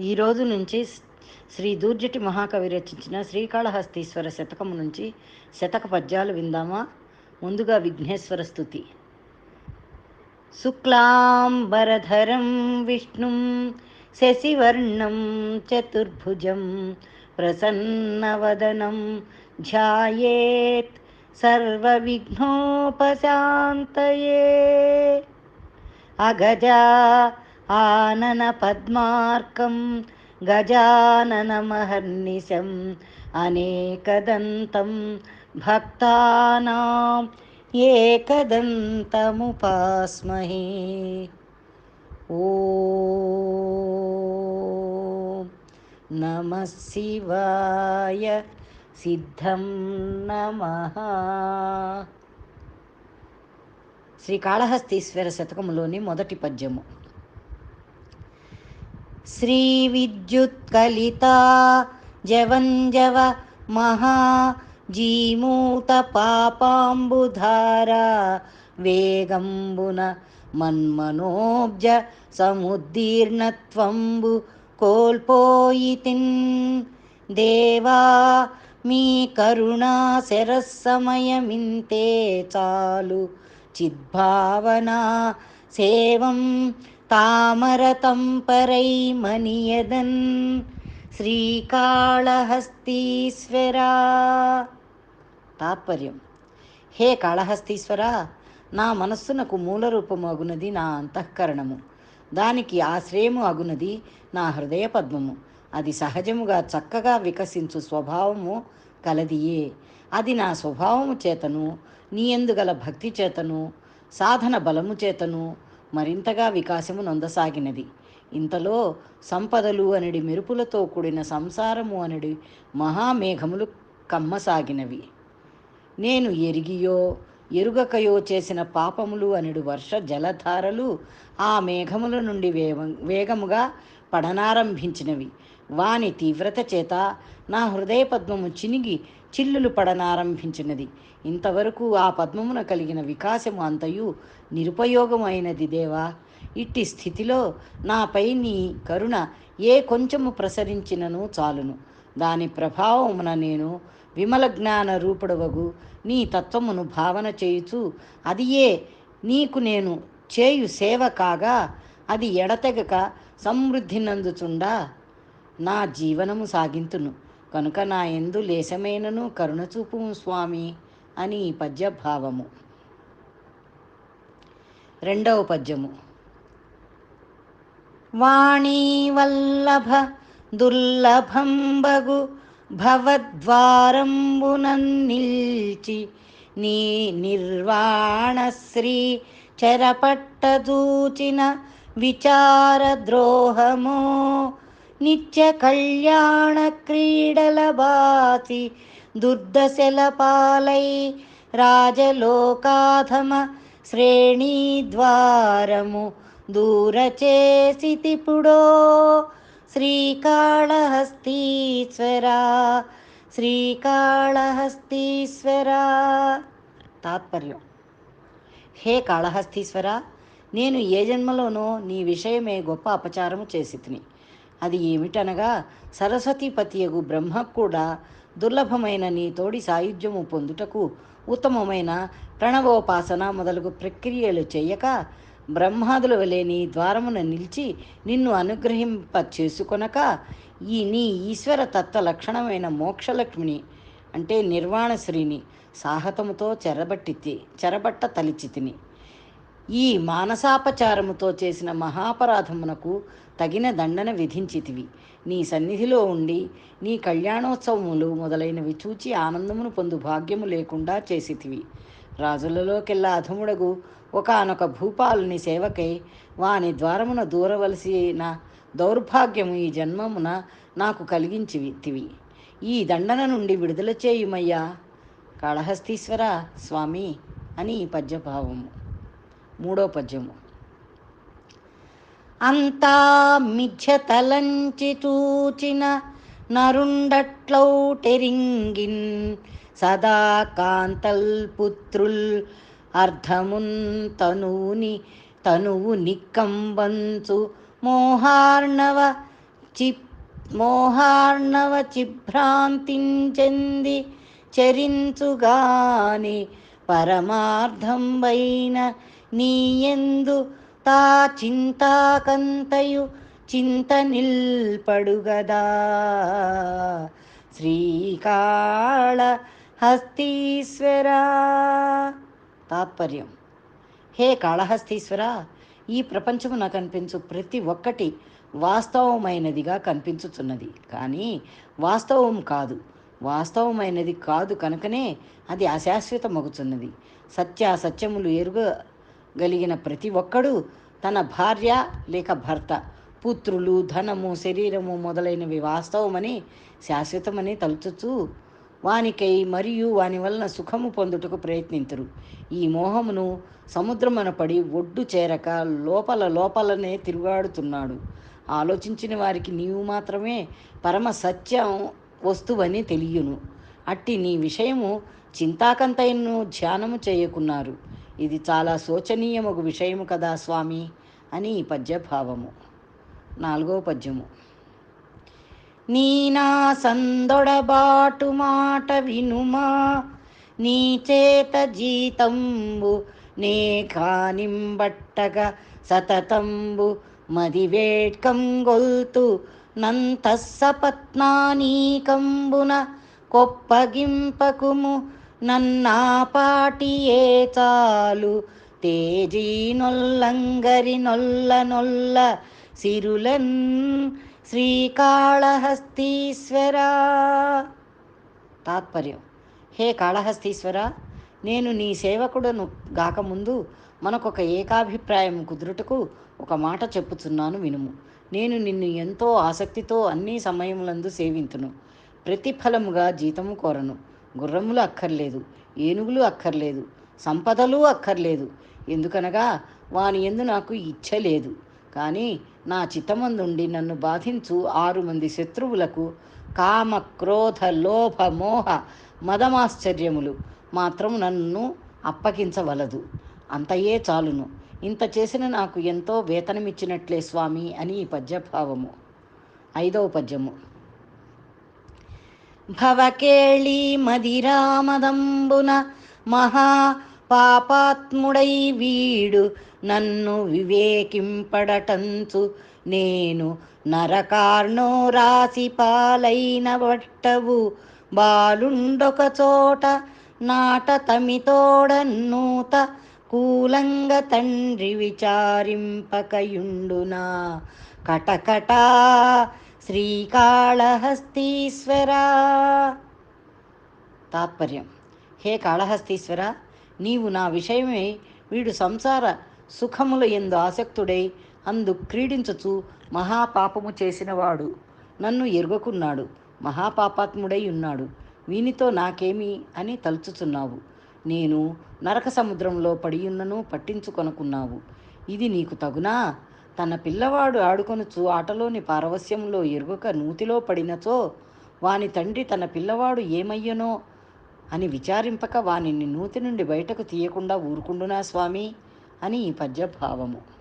ఈ రోజు నుంచి శ్రీ దూర్జటి మహాకవి రచించిన శ్రీకాళహస్తీశ్వర శతకము నుంచి శతక పద్యాలు విందామా? ముందుగా విఘ్నేశ్వర స్థుతి శుక్లాంబరధరం విష్ణుం శశివర్ణం చతుర్భుజం ప్రసన్నవదనం ధ్యాయేత్ సర్వవిఘ్నోపశాంతయే. అగజా ఆనన పద్మార్కం గజాననమహర్నిశం అనేకదంతం భక్తానా ఏకదంతముపాస్మహే. ఓం నమ శివాయ సిద్ధం నమ. శ్రీకాళహస్తీశ్వర శతకములోని మొదటి పద్యము. శ్రీ విద్యుత్కలితా జవంజవ మహా జీమూత పాపాంబుధార వేగంబున మన్మనోబ్జ సముద్దీర్ణత్వంబు కోల్పోయితిన్ దేవా మీ కరుణా శరస్సమయమింతే చాలు చిద్భావనా సేవం తామరతం పరై మనియదన్ శ్రీకాళహస్తీశ్వరా తాత్పర్యం హే కాళహస్తీశ్వర నా మనస్సునకు మూల రూపమగునది నా అంతఃకరణము. దానికి ఆశ్రయము అగునది నా హృదయ పద్మము అది సహజముగా చక్కగా వికసించు స్వభావము కలదియే. అది నా స్వభావము చేతను నీ ఎందుగల భక్తి చేతను సాధన బలము చేతను మరింతగా వికాసము నొందసాగినది. ఇంతలో సంపదలు అనడి మెరుపులతో కూడిన సంసారము అనడి మహామేఘములు కమ్మసాగినవి. నేను ఎరిగియో ఎరుగకయో చేసిన పాపములు అనడు వర్ష జలధారలు ఆ మేఘముల నుండి వేగముగా పడనారంభించినవి. వాని తీవ్రత చేత నా హృదయ పద్మము చినిగి చిల్లులు పడనారంభించినది. ఇంతవరకు ఆ పద్మమున కలిగిన వికాసము అంతయు నిరుపయోగమైనది దేవా. ఇట్టి స్థితిలో నాపై నీ కరుణ ఏ కొంచెము ప్రసరించినను చాలును. దాని ప్రభావమున నేను విమల జ్ఞాన రూపుడవగు నీ తత్వమును భావన చేయుచు అది ఏ నీకు నేను చేయు సేవ కాగా అది ఎడతెగక సమృద్ధి నందుచుండా. నా జీవనము సాగింతును. కనుక నా ఎందు లేశమైనను కరుణచూపు స్వామి అని పద్యభావము. పద్య భావము రెండవ పద్యము. వాణీ వల్లభ దుర్లభంబగు భవద్వారంబునన్నిల్చి నీ నిర్వాణశ్రీ చెరపట్టదూచిన విచారద్రోహమో నిత్య కళ్యాణ క్రీడల బాసి దుర్దశల పాలై రాజలోకాధమ శ్రేణీ ద్వారము దూరచేసితిపుడో శ్రీకాళహస్తీశ్వరా శ్రీకాళహస్తీశ్వరా. తాత్పర్యం. హే కాళహస్తీశ్వర నేను ఏ జన్మలోనో నీ విషయమే గొప్ప అపచారము చేసి తిని అది ఏమిటనగా సరస్వతీపతియగు బ్రహ్మ కూడా దుర్లభమైన నీ తోడి సాయుధ్యము పొందుటకు ఉత్తమమైన ప్రణవోపాసన మొదలగు ప్రక్రియలు చేయక బ్రహ్మాదుల వలె నీ ద్వారమున నిలిచి నిన్ను అనుగ్రహింప చేసుకొనక ఈ నీ ఈశ్వర తత్వ లక్షణమైన మోక్షలక్ష్మిని అంటే నిర్వాణశ్రీని సాహతముతో చెరబట్టి చెరబట్ట తలిచితిని ఈ మానసాపచారముతో చేసిన మహాపరాధమునకు తగిన దండన విధించితివి. నీ సన్నిధిలో ఉండి నీ కళ్యాణోత్సవములు మొదలైనవి చూచి ఆనందమును పొందు భాగ్యము లేకుండా చేసితివి. రాజులలోకెల్లా అధముడగు ఒకనొక భూపాలుని సేవకై వాని ద్వారమున దూరవలసిన దౌర్భాగ్యము ఈ జన్మమున నాకు కలిగించితివి. ఈ దండన నుండి విడుదల చేయుమయ్యా. కాళహస్తీశ్వర స్వామి అని పద్యభావము. మూడో పద్యము. అంతా మిథ్యతలంచి చూచిన నరుండట్లౌటెరింగిన్ సదా కాంతల్ పుత్రుల్ అర్ధమున్ తనువుని తనువు నిక్కంబంచు మోహార్ణవ చి మోహార్ణవ చిభ్రాంతించెంది చరించుగాని పరమార్థం వైన నీయందు తా చింతాకంతయు చింత నిల్పడుగదా శ్రీకాళ హస్తీశ్వర. తాత్పర్యం. హే కాళహస్తీశ్వర ఈ ప్రపంచమున కనిపించు ప్రతి ఒక్కటి వాస్తవమైనదిగా కనిపించుచున్నది. కానీ వాస్తవం కాదు. వాస్తవమైనది కాదు కనుకనే అది అశాశ్వతమగుచున్నది. ఎరుగ గలిగిన ప్రతి ఒక్కడు తన భార్య లేక భర్త. పుత్రులు ధనము శరీరము మొదలైనవి వాస్తవమని శాశ్వతమని తలుచుచు వానికై మరియు వాని వలన సుఖము పొందుటకు ప్రయత్నింతురు. ఈ మోహమును సముద్రమున పడి ఒడ్డు చేరక లోపల లోపలనే తిరుగాడుతున్నాడు. ఆలోచించిన వారికి నీవు మాత్రమే పరమ సత్యం వస్తువని తెలియను. అట్టి నీ విషయము చింతాకంతైను ధ్యానము చేయకున్నారు. ఇది చాలా శోచనీయమగు విషయము కదా స్వామి అని పద్యభావము. నాలుగో పద్యము. నీనా సందొడబాటు మాట వినుమా నీ చేత జీతంబు నే కానింబట్టగ సతతంబు మదివేట్కం గొల్తు నంతస్సపత్నానీకంబున కొప్పగింపకుము నన్నాపాటియే చాలు. తేజీ నొల్లంగరి నొల్ల నొల్ల సిరులన్ శ్రీకాళహస్తీశ్వర. తాత్పర్యం. హే కాళహస్తీశ్వర నేను నీ సేవకుడను గాకముందు మనకొక ఏకాభిప్రాయం కుదురుటకు ఒక మాట చెప్పుచున్నాను వినుము. నేను నిన్ను ఎంతో ఆసక్తితో అన్ని సమయములందు సేవింతును. ప్రతిఫలముగా జీతము కోరను. గుర్రములు అక్కర్లేదు ఏనుగులు అక్కర్లేదు సంపదలు అక్కర్లేదు. ఎందుకనగా వాని ఎందు నాకు ఇచ్చ లేదు. కానీ నా చిత్తమందుండి నన్ను బాధించు ఆరు మంది శత్రువులకు కామ క్రోధ లోభ మోహ మదమాశ్చర్యములు మాత్రం నన్ను అప్పగించవలదు. అంతయే చాలును. ఇంత చేసిన నాకు ఎంతో వేతనమిచ్చినట్లే స్వామి అని ఈ పద్యభావము. ఐదవ పద్యము. భవకేళి మదిరామదంబున మహా పాపాత్ముడై వీడు నన్ను వివేకింపడటంచు నేను నరకార్ణో రాసి పాలైన వట్టవు బాలుండొక చోట నాట తమితోడన్నూత కూలంగ తండ్రి విచారింపకయుండునా కటకటా శ్రీకాళహస్తీశ్వరా. తాత్పర్యం. హే కాళహస్తీశ్వర నీవు నా విషయమై వీడు సంసార సుఖముల ఎందు ఆసక్తుడై అందు క్రీడించుచు మహాపాపము చేసినవాడు. నన్ను ఎరుగకున్నాడు మహాపాపాత్ముడై ఉన్నాడు. వీనితో నాకేమి అని తలుచుచున్నావు. నేను నరక సముద్రంలో పడియున్నను పట్టించుకొనుకున్నావు. ఇది నీకు తగునా? తన పిల్లవాడు ఆడుకొనుచు ఆటలోని పారవస్యంలో ఎరుగక నూతిలో పడినచో వాని తండ్రి తన పిల్లవాడు ఏమయ్యనో అని విచారింపక వానిని నూతి నుండి బయటకు తీయకుండా ఊరుకుండునా స్వామి? అని ఈ పద్యభావము.